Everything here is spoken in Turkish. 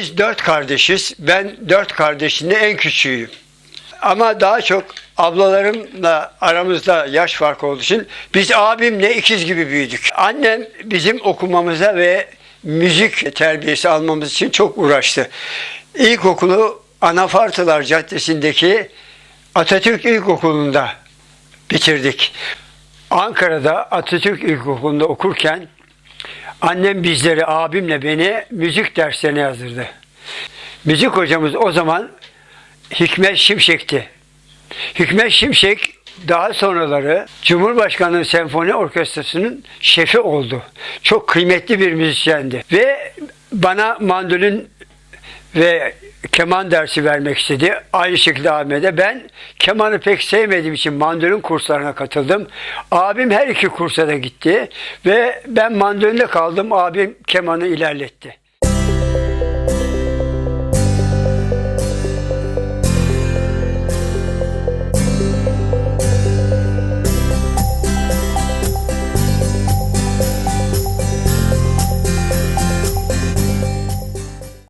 Biz dört kardeşiz. Ben dört kardeşin de en küçüğüyüm. Ama daha çok ablalarımla aramızda yaş farkı olduğu için biz abimle ikiz gibi büyüdük. Annem bizim okumamıza ve müzik terbiyesi almamız için çok uğraştı. İlkokulu Anafartılar Caddesi'ndeki Atatürk İlkokulu'nda bitirdik. Ankara'da Atatürk İlkokulu'nda okurken annem bizleri, abimle beni müzik derslerine yazdırdı. Müzik hocamız o zaman Hikmet Şimşek'ti. Hikmet Şimşek daha sonraları Cumhurbaşkanlığı Senfoni Orkestrası'nın şefi oldu. Çok kıymetli bir müzisyendi. Ve bana mandolin ve keman dersi vermek istedi. Aynı şekilde abime de. Ben kemanı pek sevmediğim için mandolin kurslarına katıldım. Abim her iki kursa da gitti. Ve ben mandolinde kaldım. Abim kemanı ilerletti.